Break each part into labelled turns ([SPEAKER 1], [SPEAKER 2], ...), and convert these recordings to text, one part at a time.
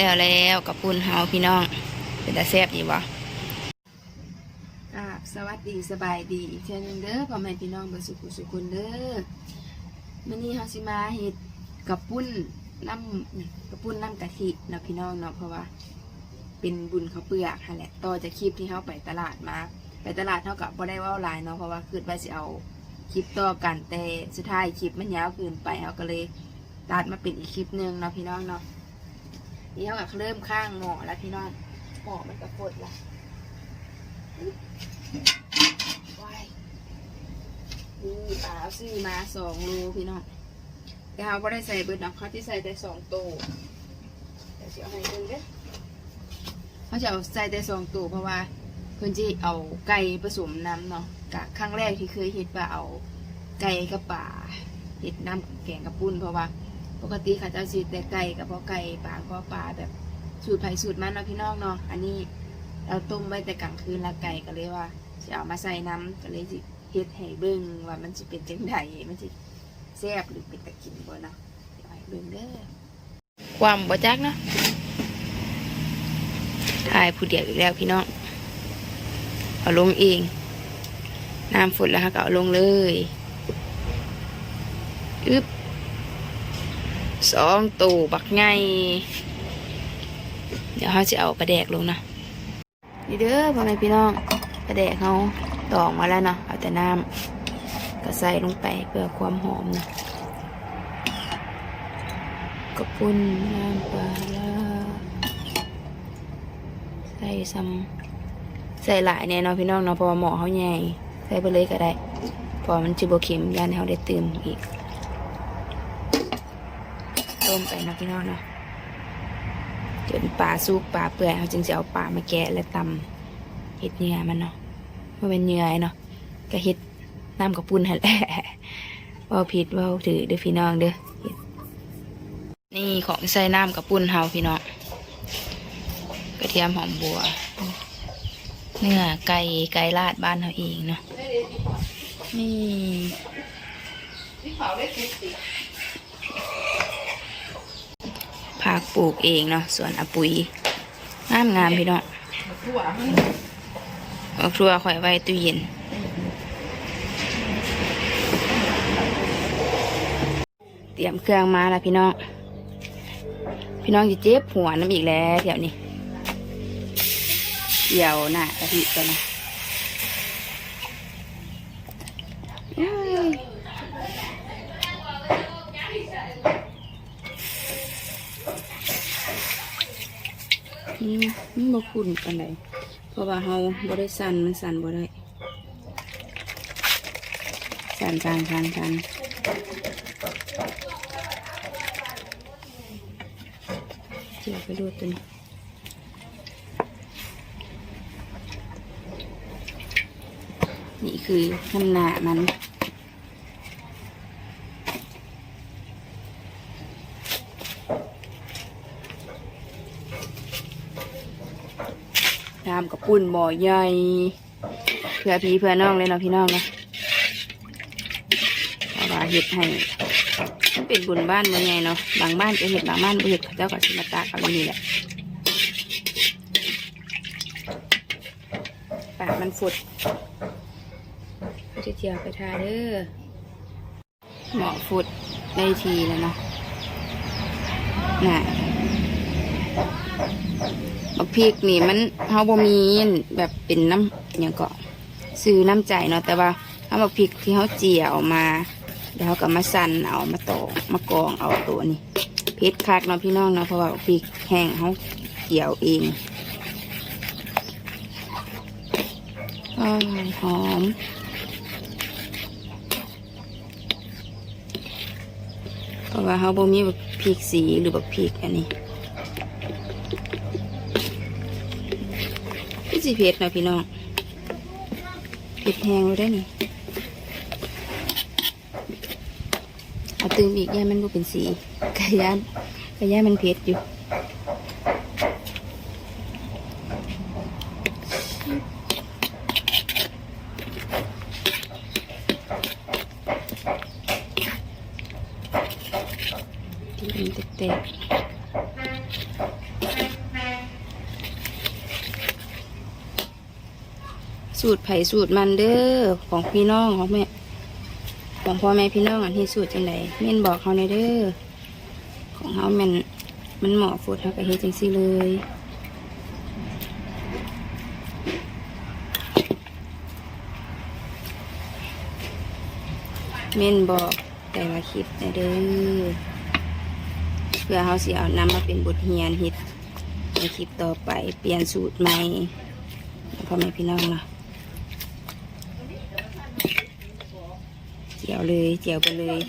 [SPEAKER 1] แล้วแล้วกับปุ่นเฮาพี่น้อง เป็นตาแซ่บดีวะสวัสดีสบายดีอีกเช่นเด้อพ่อแม่พี่น้องเบอร์สุขุสุขุนเด้อมื้อนี้เฮาสิมาเฮ็ดกับปุ้นน้ำกับปุ้นน้ำกะทิเนาะพี่น้องเนาะเพราะว่า เป็นบุญเขาเปลือกค่ะแหละต่อจากคลิปที่เฮาไปตลาดมา ไปตลาดเท่ากับบ่ได้ว่าลายเนาะเพราะว่าคือว่าสิเอาคลิปต่อกันแต่สุดท้ายคลิปมันยาวเกินไปเฮาก็เลยตัดมาเป็นอีกคลิปนึงเนาะพี่น้องเนาะ นี่เฮาก็เริ่มข้างหม้อแล้วพี่น้องหม้อมันก็ฟดละว้ายนี่ปลาเอาซื้อมาสองโลพี่น้องแต่เฮาบ่ได้ใส่เบิดเนาะเขาที่ใส่แต่สองโตวเดี๋ยวสิเอาให้เบิ่งเด้อเขาจะเอาใส่แต่สองตัวเพราะว่าเพื่อนที่เอาไก่ผสมน้ำเนาะกะครั้งแรกที่เคยเห็ดว่าเอาไก่กับป่าเห็ดน้ำแกงกับปุ้นเพราะว่า ปกติเขาจะสีแต่ไก่กับพอไก่ป่าพอป่าแบบสูตรไผ่สูตรมันเนาะพี่น้องเนาะอันนี้เราต้มไว้แต่กลางคืนละไก่ก็เลยว่าจะเอามาใส่น้ำก็เลยสิเฮ็ดให้เบิ่งว่ามันจะเป็นจังไดมันจะแซ่บหรือเป็นตะกินบ่เนาะเดี๋ยวให้เบิ่งเด้อความบ่จักเนาะถ่ายผู้เดียวอีกแล้วพี่น้องเอาลงเอง น้ำฝนแล้วค่ะก็เอาลงเลยอึบ สองตูบักไงเดี๋ยวเขาจะเอาปลาแดกลงนะนี่เด้อพ่อแม่พี่น้องปลาแดกเขาตอกมาแล้วเนาะเอาแต่น้ำก็ใส่ลงไปเพื่อความหอมนะกระปุ้นน้ำปลาใส่ซ้ำใส่หลายแน่เนอนพี่น้องเนาะเพราะว่าหมอเขาใหญ่ใส่ไปเลยก็ได้พอมันจิบเข็มยันเขาได้ตื่มอีก ต้มไปนะพี่น้องเนาะจนปลาสุกปลาเปื่อยเขาจึงจะเอาปลามาแกะและตำเห็ดเนื้อมันเนาะว่าเป็นเนื้อเนาะก็เห็ดน้ำกับปุ้นหันแหละว่าผิดว่าถือเด้อพี่น้องเด้อนี่ของใส่น้ำกับปุ้นเฮาพี่น้องกระเทียมหอมบัว เนื้อไก่ไก่ลาดบ้านเราเองเนาะนี่ ผักปลูกเองเนาะสวนอปุยงามงามพี่น้องเอาครัวข่อยไว้ตู้เย็นเตรียมเครื่องมาแล้วพี่น้อง พี่น้องจะเจ็บหัวน้ำอีกแล้วเดี๋ยวนี้เดี๋ยวหน้ากะทิกันนะ มันบ่คุ้นกันเลยเพราะว่าเฮาบ่ได้สั่นมันสั่นบ่ได้ สั่นสั่นสั่นสั่นเจียวไปดูตัวนี้นี่คือน้ำหนามัน ทำกับ ปุ่นบ่อใหญ่เพื่อพี่เพื่อน้องเลยเนาะพี่น้องเนาะเพราว่าเห็ดให้มันเป็นบุญบ้านบ่ใหญ่เนาะบางบ้านจะเห็ดบางบ้านบ่เห็ดเขาเจ้าก็สิมาตากเอาอยู่นี่แหละปากมันฝุดจะเจียวไปทาเด้อเหมาะฟุดได้ทีแล้วเนาะน่ะ บักพริกนี่มันเฮาบ่มีแบบเป็นน้ำอย่างก็ซื้อน้ำใจเนาะแต่ว่าถ้าบักพริกที่เฮาเจียวมาแล้วเขาก็มาสั่นเอามาตอกมากรองเอาตัวนี้เผ็ดคักเนาะพี่น้องเนาะเพราะว่าพริกแห้งเฮาเกี่ยวเองอหอมเพราะว่าเขาบ่มีแบบพริกสีหรือแบบพริกอันนี้ พี่สิเผ็ดนะพี่น้องเผ็ดแห้งเลยได้นี่เอาตื่มอีกย่ามันก็เป็นสีกระยานกระยานมันเผ็ดอยู่ที่มันแตก สูตรไผ่สูตรมันเด้อของพี่น้องของแม่ของพ่อแม่พี่น้องอันที่สูตรจังไดเม่นบอกเขาในเด้อของเขามันมันเหมาะฟูดเขาก็เฮ็ดจังซี่เลยเม่นบอกแต่ละคลิปในเด้อเพื่อเขาสิเอานำมาเป็นบทเรียนเฮ็ดในคลิปต่อไปเปลี่ยนสูตรใหม่พ่อแม่พี่น้องเนาะ เจียวเลยเจียวไปเลย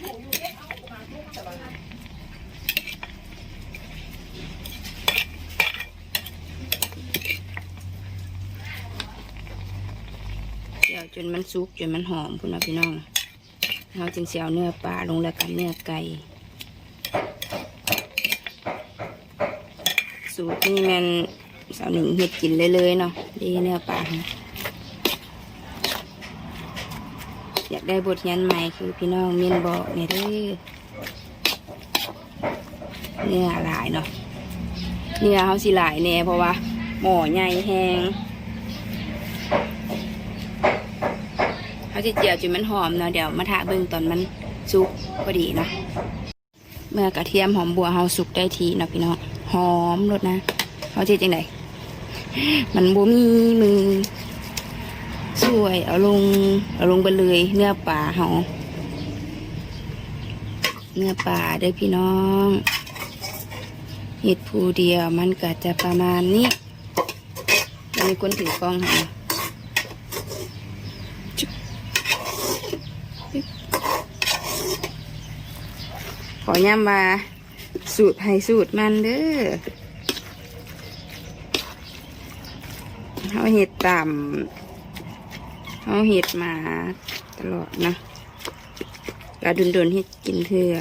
[SPEAKER 1] เจียวจนมันสุกจนมันหอมพุ่นนะพี่น้องเราจึงเสียวเนื้อปลาลงแล้วกันเนื้อไก่สูตรนี้มันสาวหนึ่งเห็ดกินเลยเลยเนาะดีเนื้อปลาค่ะ อยากได้บทเรียนใหม่คือพี่น้องเมียนบอกเนี่ยเด้อเนื้อหลายเนาะเนื้อเขาสิหลายแน่เพราะว่าหม้อใหญ่แห้งเขาจะเจียวจนมันหอมเนาะเดี๋ยวมาทาเบิ่งตอนมันสุกพอดีเนาะเมื่อกระเทียมหอมบัวเฮาสุกได้ทีเนาะพี่น้องหอมรสนะเขาจะจังไดมันบ่มีมือ สวย เอาลง เอาลงไปเลย เนื้อปลาเฮาเนื้อปลาเด้อพี่น้องเห็ดผู้เดียวมันก็จะประมาณนี้อันนี้คนถือกล้องให้ขอย้ำว่าสูตรให้สูตรมันเด้อเขาเห็ดต่ำ เขาเห็ดมาตลอดนะกระดุนดนๆเห็ดกินเถื่อ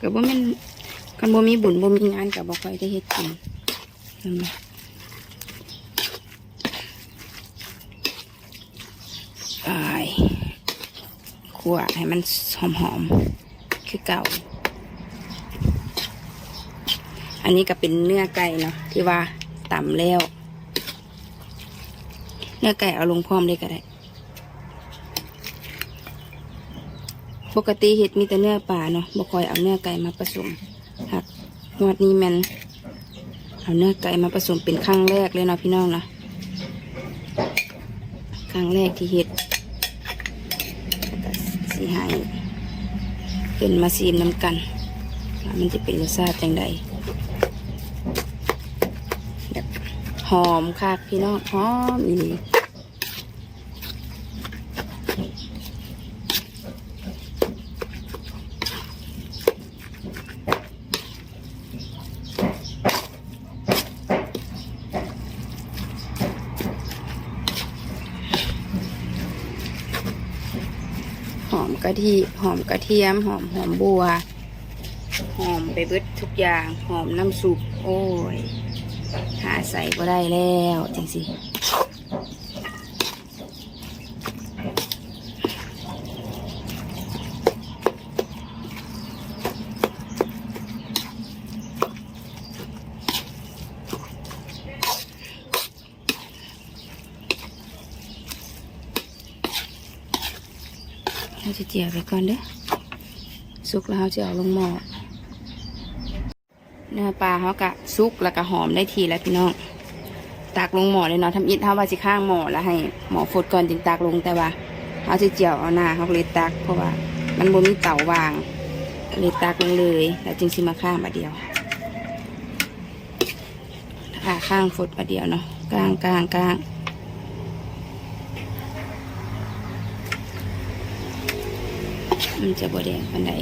[SPEAKER 1] ก็บ่แม่นกันบ่มีบุญบ่มีงานกับบ่ค่อยได้เห็ดกินนั่นแหละอ้ายขั่วให้มันหอมๆคือเก่า อันนี้ก็เป็นเนื้อไก่เนาะที่ว่าต่ำแล้ว เนื้อไก่เอาลงพร้อมเลยก็ได้ ปกติเห็ดมีแต่เนื้อป่าเนาะบ่คอยเอาเนื้อไก่มาผสมครับงวดนี้มันเอาเนื้อไก่มาผสมเป็นครั้งแรกเลยเนาะพี่น้องนะครั้งแรกที่เห็ดสีให้เป็นมาซีมน้ำกันมันจะเป็นรสชาติจังใดแบบหอมค่ะพี่น้องหอมอี กะทิหอมกระเทียม หอมหอมบัว หอมไปเบิดทุกอย่าง หอมน้ำซุปโอ้ย หาใส่ก็ได้แล้วจริงสิ จะเจียวไปก่อนเด้อสุกแล้วเราจะเอาลงหม้อเนื้อปลาเขากะซุกแล้วก็หอมได้ทีแล้วพี่น้องตากลงหม้อเลยเนาะทำอิฐเขาว่าสิข้างหม้อแล้วให้หม้อฟดก่อนจึงตากลงแต่ว่าเขาจะเจียวเอาหน้าเขาเลยตักเพราะว่า มันบ่มีเต่าวางเลยตักลงเลย แล้วจึงสิมาข้างมาเดียวถ้าข้างฟดมาเดียวเนาะกลางกลางกลาง มันจะบ่แดงปันใด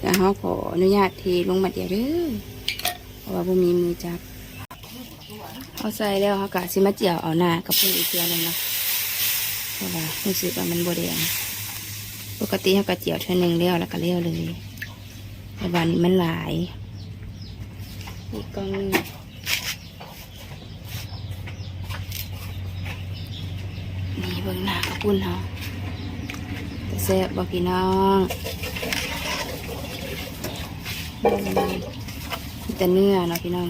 [SPEAKER 1] เดี๋ยวเขาขออนุญาตเทลงมาเดียวเด้อเพราะว่าบ่มีมือจับเขาใส่แล้วเขากะสิมาเจียวเอาหน้ากับพุ่นอีกเทียหนึงนะเพราะว่ารู้สึกว่ามันบแดงปกติเขากะเจียวเท่านึงแล้วแล้วก็เลี้ยวเลยแต่วันนี้มันหลายอีกกองนึง นี่เบิ่งหน้ากับพุ่นเขาแต่แซ่บบ่พี่น้องมีแต่เนื้อเนาะพี่น้อง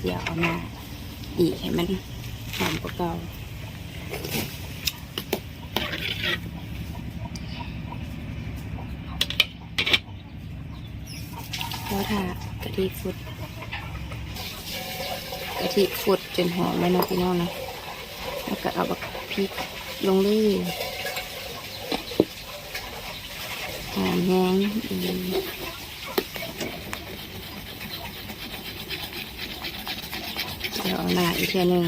[SPEAKER 1] เจียวเอามาอีกให้มันหอมกว่าเก่าแล้วถ้ากะทิฟุด กะทิฟุดจนหอมแล้วเนาะพี่น้องนะแล้วก็เอาบักพริกลงเลยหอมแห้งเดี๋ยวเอาหน้าอีกทีหนึ่ง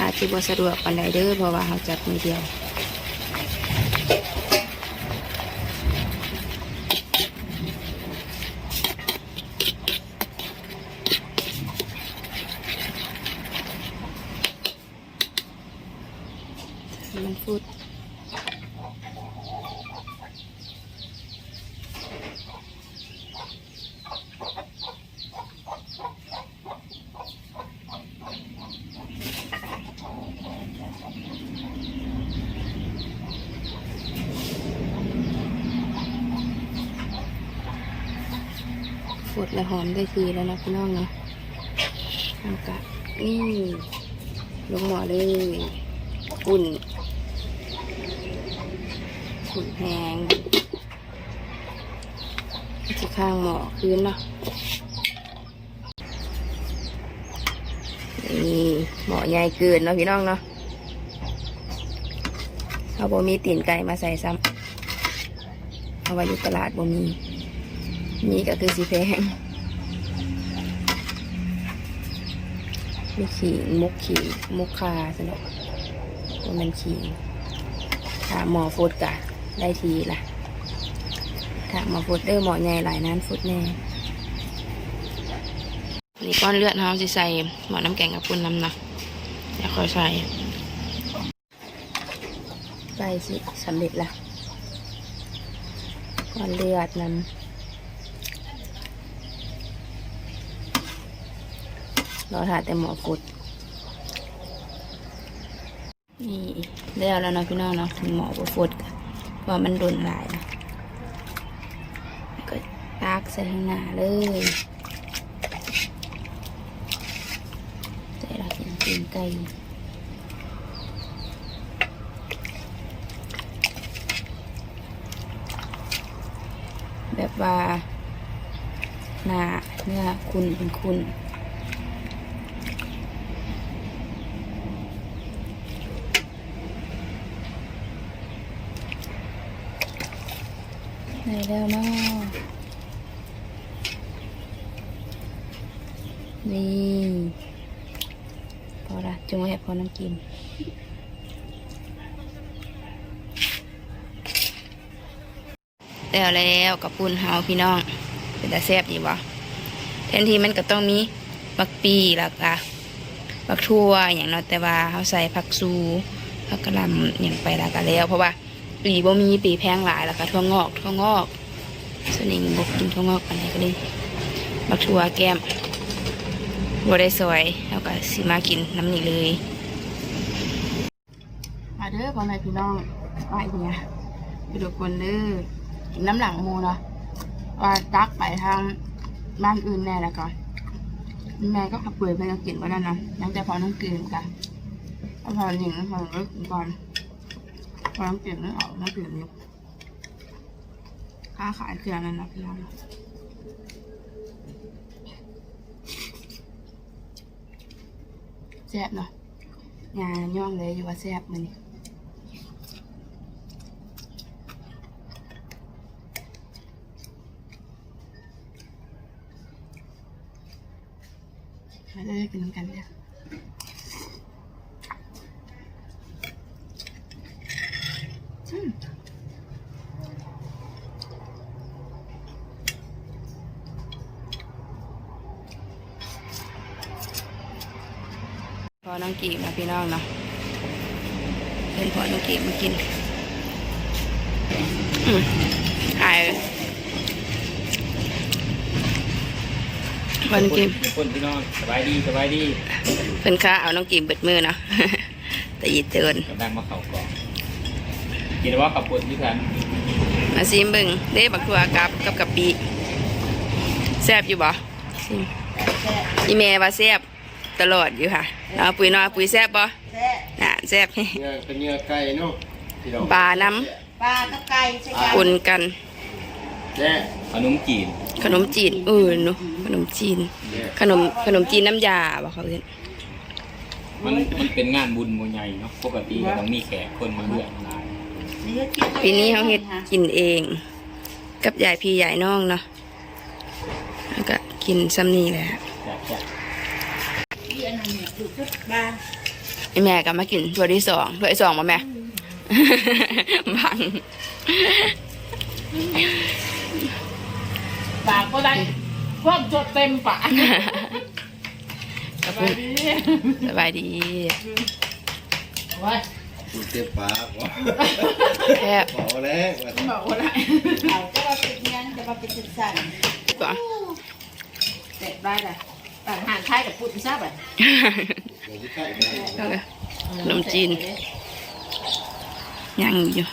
[SPEAKER 1] อาจจะบ่สะดวกปานใดเด้อเพราะว่าเราจัดมือเดียว มันฟุด ฝดและหอมได้ทีแล้วนะพี่น้องเนาะทำกะนี่ลงหม้อเลยอุ่นอุ่นแห้งที่ข้างหม้อคืนเนาะนี่หม้อใหญ่เกินเนาะพี่น้องเนาะเอาบ่มีตีนไก่มาใส่ซ้ำเอาไว้อยู่ตลาดบ่มี นี่ก็คือสีแพงมีขีมุกขีมุกคาสนุกมันขีถาหมอฟุดกะได้ทีล่ะถาหมอฟุดเด้อหมอใหญ่หลายนั้นฟุดแน่นี่ก้อนเลือดเขาสิใส่หมอน้ำแกงกับปุ่นน้ำนะเดี๋ยวค่อยใส่ใส่สิสำเร็จละก้อนเลือดน้ำ รอถ่ายแต่หมอฟุดนี่แล้วแล้วนะพี่น้องเนาะถึงหมอบ่ฟุดว่ามันโดนหลายนะก็ตากใส่ข้างหน้าเลยใส่เรากินตีนไก่แบบว่าหน้าเนื้อคุณเป็นคุณ ไหนแล้วเนาะนี่พอละจงไว้พอน้ำกินแล้วแล้วกับปุ้นเฮาพี่น้อง เป็นตาแซ่บดีวะแทนที่มันก็ต้องมีบักปีแล้วก็บักทั่วอย่างเนาะแต่ว่าเขาใส่ผักซูผักกระลำอย่างไปแล้วก็แล้ว เพราะว่า ปีบ่มีปีแพงหลายแล้วก็ทั่วงอกทั่วงอก ส่วนนี้บกกินทั่วงอกปานใดก็เลยบักทั่วแก้มบ่ได้ซอยแล้วก็สิมากินน้ำนี่เลยมาเด้อพ่อแม่พี่น้องว่าอีเนี่ยไปดูคนเด้อกินน้ำหลังมูเนาะว่าตักไปทางบ้านอื่นแน่ล้วก่อนแม่ก็ขับเปื่อยไปกินบ่ได้นะยังแต่พอน้ำกินกันพอหญิงพอเลิกก่อน พอน้ำเปลี่ยนนึกออกน้ำเปลี่ยนยุคค้าขายเครื่องนั่นนะพี่น้องแซ่บเนาะงานย่องเลยอยู่ว่าแซ่บมันนี่มาเลยกินกันเด้ออืม พอน้อง กีบนะพี่น้องเนาะเป็นพอน้องกีบมากินหายพอน้องกีบ
[SPEAKER 2] คนพี่น้องสบายดีสบายดี
[SPEAKER 1] เพิ่นค้าเอาน้องกีบเบิดมือเนาะแต่ยีเตือน
[SPEAKER 2] กำลังมาเข่าก่องกินว่าขับปวดที่กัน
[SPEAKER 1] มาซิมบิ่งเด้บักถั่วกับกับกะปิแซ่บอยู่บ่ซิมอีแม่ว่าแซ่บ ตลอดอยู่ค่ะเอาปุ๋ยน้อยปุ๋ยแซ่บบ่
[SPEAKER 3] แซ่บ
[SPEAKER 1] น่ะแซ่บ
[SPEAKER 4] เนื้อเป็นเนื้อไก่เนาะพี่น้อง
[SPEAKER 1] ปลาน้
[SPEAKER 3] ปลากับไก่ใช่กันำ
[SPEAKER 1] ปนกัน
[SPEAKER 4] แย่
[SPEAKER 2] ขนมจีน
[SPEAKER 1] ขนมจีนเออเนาะขนมจีน
[SPEAKER 4] แย่
[SPEAKER 1] ขนมขนมจีนน้ำยาบ่เขาเรียก
[SPEAKER 2] มันมันเป็นงานบุญโมใหญ่เนาะปกติก็ต้องมีแขกคนมาเลือกหลาย
[SPEAKER 1] ปีนี้เขาเฮ็ดกินเอง กับยายพี่ยายน้องเนาะแล้วก็กินซ้ำนี่แหละ
[SPEAKER 2] แซ่บแซ่บ
[SPEAKER 3] บ้า
[SPEAKER 1] ไอ้แม่ก็มากินถ้วยที่สองถ้วยที่สองมาแม่ บัง
[SPEAKER 3] ปากก็ได้ความจดเต็มปาก
[SPEAKER 1] ขอบคุณสบายดี
[SPEAKER 3] ไว้
[SPEAKER 4] กูเจ็บปากวะ
[SPEAKER 1] แค่บ
[SPEAKER 4] บอกแล้วว่า
[SPEAKER 3] บอกว่าได้เอาจะมาเป็นยังจะมาป็นสั่น
[SPEAKER 1] ก่อน
[SPEAKER 3] เสร็จได้เลย อาหารไทยกับปุ่นทราบอะ
[SPEAKER 4] เดี๋ยวจะใกล้กัน
[SPEAKER 1] แล้วก็ขนมจีนยังอยู่